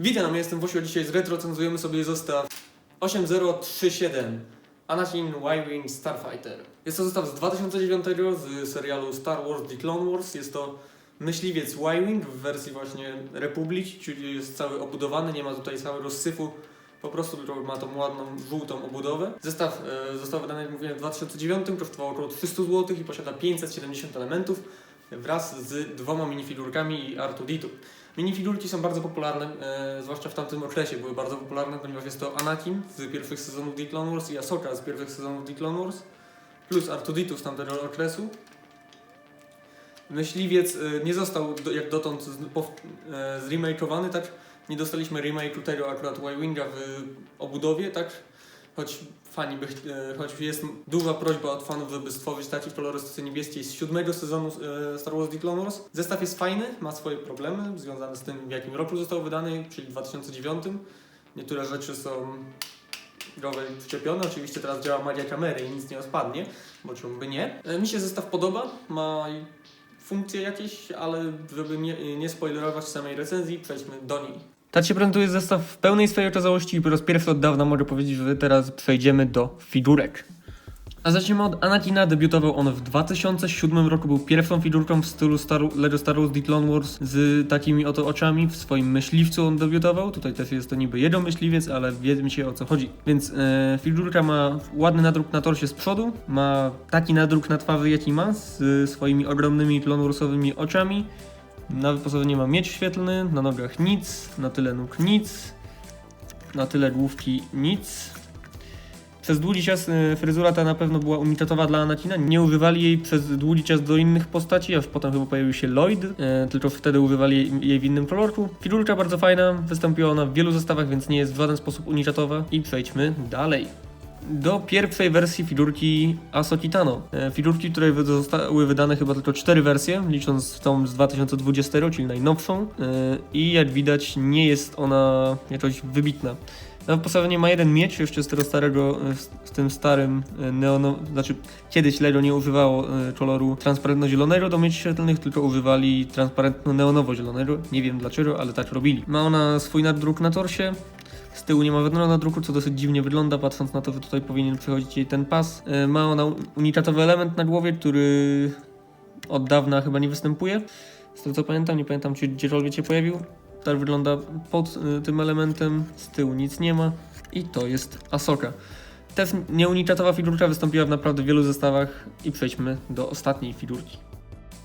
Witam, jestem Wosio, dzisiaj zretrocenzujemy sobie zestaw 8037 Anakin Y-Wing Starfighter. Jest to zestaw z 2009 z serialu Star Wars The Clone Wars. Jest to myśliwiec Y-Wing w wersji właśnie Republic, czyli jest cały obudowany, nie ma tutaj całego rozsyfu, po prostu tylko ma tą ładną, żółtą obudowę. Zestaw e, został wydany, jak mówiłem, w 2009, kosztował około 300 zł i posiada 570 elementów wraz z dwoma minifigurkami i R2D2. Minifigurki są bardzo popularne, e, zwłaszcza w tamtym okresie były bardzo popularne, ponieważ jest to Anakin z pierwszych sezonów The Clone Wars i Ahsoka z pierwszych sezonów The Clone Wars, plus R2D2 z tamtego okresu. Myśliwiec e, nie został do, jak dotąd z, pow, e, tak? Nie dostaliśmy remake'u tego akurat Y-Winga w obudowie, tak? Choć fani by, e, choć jest duża prośba od fanów, żeby stworzyć taki kolorystyce niebieskiej z siódmego sezonu e, Star Wars The Clone Wars. Zestaw jest fajny, ma swoje problemy związane z tym, w jakim roku został wydany, czyli 2009. Niektóre rzeczy są growe wczepione. Oczywiście teraz działa magia kamery i nic nie odpadnie, bo czemu by nie. E, Mi się zestaw podoba, ma funkcje jakieś, ale żeby nie, nie spoilerować samej recenzji, przejdźmy do niej. Tak się prezentuje zestaw w pełnej swojej okazałości i po raz pierwszy od dawna mogę powiedzieć, że teraz przejdziemy do figurek. A zacznijmy od Anakina. Debiutował on w 2007 roku. Był pierwszą figurką w stylu Star, Lego Star Wars The Clone Wars z takimi oto oczami. W swoim myśliwcu on debiutował. Tutaj też jest to niby jego myśliwiec, ale wiemy się o co chodzi. Więc e, figurka ma ładny nadruk na torsie z przodu. Ma taki nadruk na twarzy, jaki ma, z swoimi ogromnymi Clone Warsowymi oczami. Na wyposażeniu ma miecz świetlny, na nogach nic, na tyle nóg nic, na tyle główki nic. Przez długi czas y, fryzura ta na pewno była unikatowa dla Anakina. Nie używali jej przez długi czas do innych postaci, aż potem chyba pojawił się Lloyd, y, tylko wtedy używali jej, jej w innym kolorku. Figurka bardzo fajna, wystąpiła ona w wielu zestawach, więc nie jest w żaden sposób unikatowa. I przejdźmy dalej do pierwszej wersji figurki Aso Titano. E, Figurki, które wy- zostały wydane chyba tylko cztery wersje, licząc tą z 2020, czyli najnowszą. E, I jak widać, nie jest ona jakoś wybitna. Na wyposażenie ma jeden miecz, jeszcze z tego starego, e, z tym starym neono, znaczy kiedyś Lego nie używało koloru transparentno-zielonego do mieci świetlnych, tylko używali transparentno-neonowo-zielonego. Nie wiem dlaczego, ale tak robili. Ma ona swój nadruk na torsie, z tyłu nie ma żadnego nadruku, co dosyć dziwnie wygląda, patrząc na to, że tutaj powinien przechodzić jej ten pas. E, Ma ona unikatowy element na głowie, który od dawna chyba nie występuje. Z tego co pamiętam, nie pamiętam czy gdziekolwiek się pojawił. Tak wygląda pod e, tym elementem, z tyłu nic nie ma i to jest Asoka. Też nieunikatowa figurka wystąpiła w naprawdę wielu zestawach i przejdźmy do ostatniej figurki.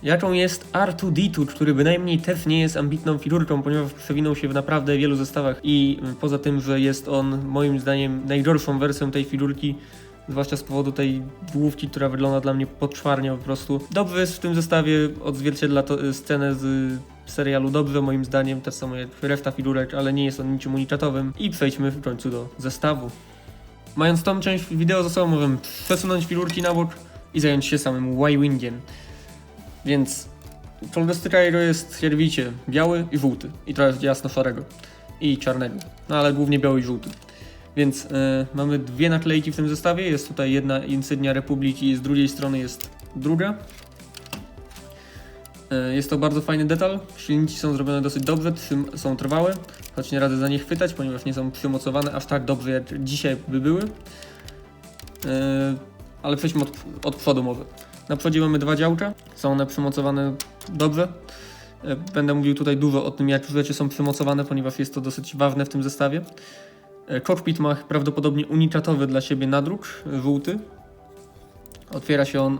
Jaką jest R2D2, który bynajmniej też nie jest ambitną figurką, ponieważ przewinął się w naprawdę wielu zestawach i y, poza tym, że jest on moim zdaniem najgorszą wersją tej figurki, zwłaszcza z powodu tej główki, która wygląda dla mnie podczwarnie po prostu. Dobrze jest w tym zestawie, odzwierciedla to y, scenę z serialu dobrze moim zdaniem, tak samo jak reszta figurek, ale nie jest on niczym unikatowym i przejdźmy w końcu do zestawu. Mając tą część wideo za sobą, możemy przesunąć figurki na bok i zająć się samym Y-Wingiem. Więc kolorystyka jego jest, jak widzicie, biały i żółty. I trochę jasno-szarego. I czarnego. No ale głównie biały i żółty. Więc e, mamy dwie naklejki w tym zestawie. Jest tutaj jedna insygnia Republiki z drugiej strony jest druga. E, jest to bardzo fajny detal. Silniki są zrobione dosyć dobrze, są trwałe. Choć nie radzę za nie chwytać, ponieważ nie są przymocowane aż tak dobrze jak dzisiaj by były. E, ale przejdźmy od, od przodu może. Na przodzie mamy dwa działka, są one przymocowane dobrze. E, Będę mówił tutaj dużo o tym, jak rzeczy są przymocowane, ponieważ jest to dosyć ważne w tym zestawie. E, Cockpit ma prawdopodobnie unikatowy dla siebie nadruk, e, żółty. Otwiera się on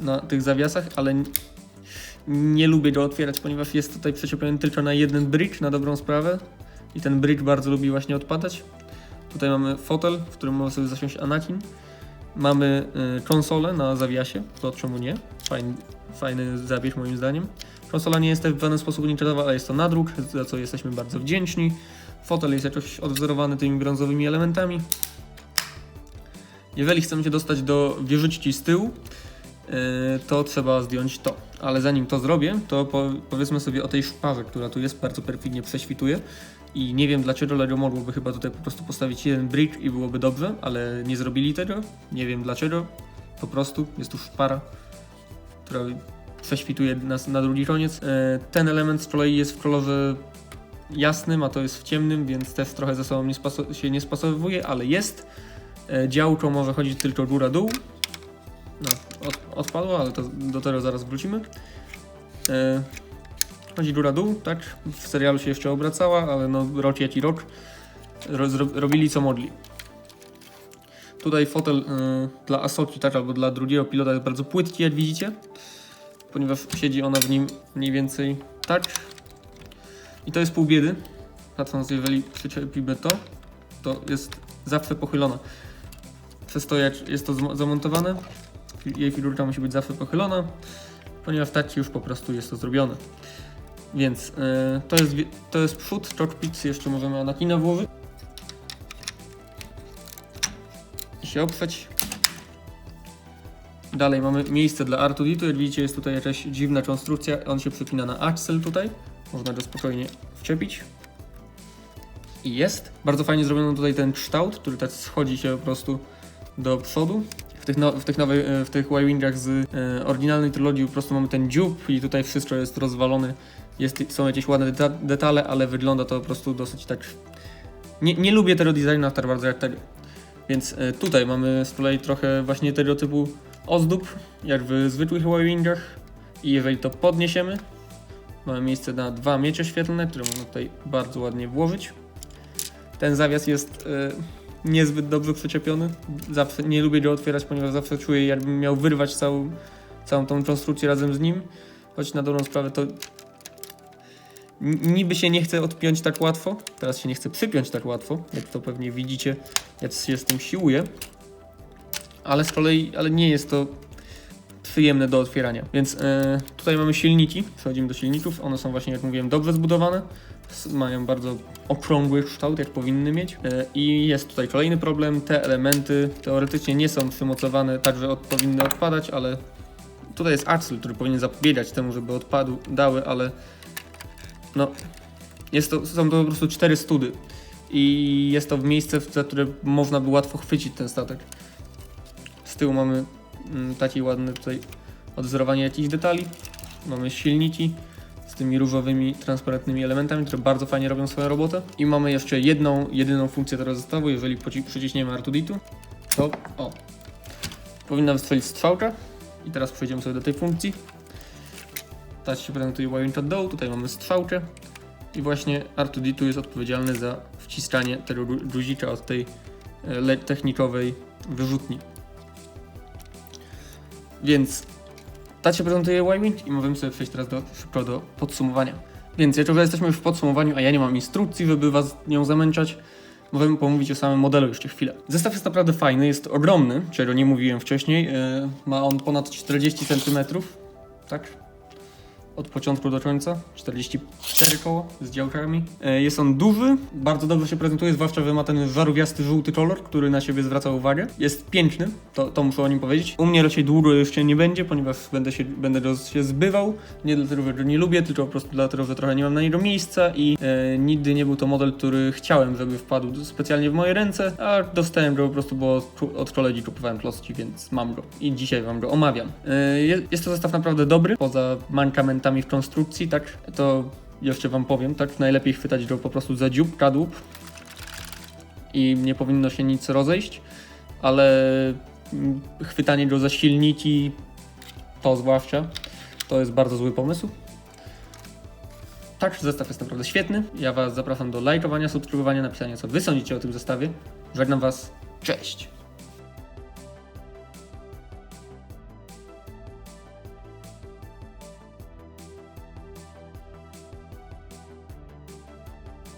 na tych zawiasach, ale nie lubię go otwierać, ponieważ jest tutaj przyczepiony tylko na jeden brick, na dobrą sprawę. I ten brick bardzo lubi właśnie odpadać. Tutaj mamy fotel, w którym może sobie zasiąść Anakin. Mamy y, konsolę na zawiasie, to czemu nie? Fajny, fajny moim zdaniem. Konsola nie jest w żaden sposób unikatowa, ale jest to nadruk, za co jesteśmy bardzo wdzięczni. Fotel jest jakoś odwzorowany tymi brązowymi elementami. Jeżeli chcemy się dostać do wieżyczki z tyłu, y, to trzeba zdjąć to. Ale zanim to zrobię, to po, powiedzmy sobie o tej szparze, która tu jest, bardzo perfidnie prześwituje. I nie wiem dlaczego Lego mogłoby chyba tutaj po prostu postawić jeden brick i byłoby dobrze, ale nie zrobili tego. Nie wiem dlaczego. Po prostu jest tu szpara, która prześwituje nas na drugi koniec. E, Ten element z kolei jest w kolorze jasnym, a to jest w ciemnym, więc też trochę ze sobą nie się nie spasowuje, ale jest. E, działko może chodzić tylko góra-dół. No, od, odpadło, ale to do tego zaraz wrócimy. Chodzi góra-dół, tak? W serialu się jeszcze obracała, ale no rok jaki rok. Robili co mogli. Tutaj fotel y, dla Asoki, tak, albo dla drugiego pilota jest bardzo płytki, jak widzicie, ponieważ siedzi ona w nim mniej więcej tak. I to jest pół biedy, patrząc, jeżeli przyczepimy to, to jest zawsze pochylona. Przez to, jak jest to zamontowane, jej figurka musi być zawsze pochylona, ponieważ tak już po prostu jest to zrobione. Więc y, to, jest, to jest przód, cockpit, jeszcze możemy Anakina włożyć. i się oprzeć. Dalej mamy miejsce dla Artuditu. Jak widzicie jest tutaj jakaś dziwna konstrukcja. On się przypina na axel tutaj. Można go spokojnie wczepić. I jest. Bardzo fajnie zrobiono tutaj ten kształt, który tak schodzi się po prostu do przodu. W tych, no, w tych, e, w tych Y-Wingach z e, oryginalnej trylogii po prostu mamy ten dziób i tutaj wszystko jest rozwalone. Jest, są jakieś ładne deta detale, ale wygląda to po prostu dosyć tak... Nie, nie lubię tego designu tak bardzo jak tego. Więc e, tutaj mamy z kolei trochę właśnie tego typu ozdób, jak w zwykłych Y-Wingach. I jeżeli to podniesiemy, mamy miejsce na dwa miecze świetlne, które można tutaj bardzo ładnie włożyć. Ten zawias jest e, niezbyt dobrze przyczepiony. Zawsze nie lubię go otwierać, ponieważ zawsze czuję, jakbym miał wyrwać całą, całą tą konstrukcję razem z nim. Choć na dobrą sprawę to niby się nie chce odpiąć tak łatwo. Teraz się nie chce przypiąć tak łatwo, jak to pewnie widzicie, jak się z tym siłuje. Ale z kolei, ale nie jest to przyjemne do otwierania. Więc e, tutaj mamy silniki, przechodzimy do silników. One są właśnie, jak mówiłem, dobrze zbudowane. Mają bardzo okrągły kształt, jak powinny mieć. E, I jest tutaj kolejny problem. Te elementy teoretycznie nie są przymocowane tak, że od, powinny odpadać, ale tutaj jest axle, który powinien zapobiegać temu, żeby odpadł, dały, ale no, jest to, są to po prostu cztery study i jest to miejsce, za które można by łatwo chwycić ten statek. Z tyłu mamy mm, taki ładny tutaj odwzorowanie jakichś detali. Mamy silniki z tymi różowymi, transparentnymi elementami, które bardzo fajnie robią swoją robotę. I mamy jeszcze jedną, jedyną funkcję tego zestawu, jeżeli przyciśniemy Artuditu, to o, powinna wystrzelić strzałka. I teraz przejdziemy sobie do tej funkcji. Się prezentuje wiring od dołu, tutaj mamy strzałkę i właśnie R2D2 jest odpowiedzialny za wciskanie tego gu- guzika od tej e, technikowej wyrzutni. Więc tak się prezentuje Y-Wing i możemy sobie przejść teraz do, szybko do podsumowania. Więc jako, że jesteśmy już w podsumowaniu, a ja nie mam instrukcji, żeby was nią zamęczać, możemy pomówić o samym modelu jeszcze chwilę. Zestaw jest naprawdę fajny, jest ogromny, czego nie mówiłem wcześniej. e, Ma on ponad 40 cm, tak? Od początku do końca, 44 koło z działkami. E, Jest on duży, bardzo dobrze się prezentuje, zwłaszcza, że ma ten żarówiasty żółty kolor, który na siebie zwraca uwagę. Jest piękny, to, to muszę o nim powiedzieć. U mnie raczej długo jeszcze nie będzie, ponieważ będę się, będę się zbywał. Nie dlatego, że go nie lubię, tylko po prostu dlatego, że trochę nie mam na niego miejsca i e, nigdy nie był to model, który chciałem, żeby wpadł specjalnie w moje ręce, a dostałem go po prostu, bo od kolegi kupowałem klocki, więc mam go i dzisiaj wam go omawiam. E, je- Jest to zestaw naprawdę dobry, poza mankamentami w konstrukcji, tak, to jeszcze wam powiem, tak, najlepiej chwytać go po prostu za dziób, kadłub i nie powinno się nic rozejść, ale mm, chwytanie go za silniki, to zwłaszcza, to jest bardzo zły pomysł. Tak, zestaw jest naprawdę świetny. Ja Was zapraszam do lajkowania, subskrybowania, napisania co Wy sądzicie o tym zestawie. Żegnam Was, cześć!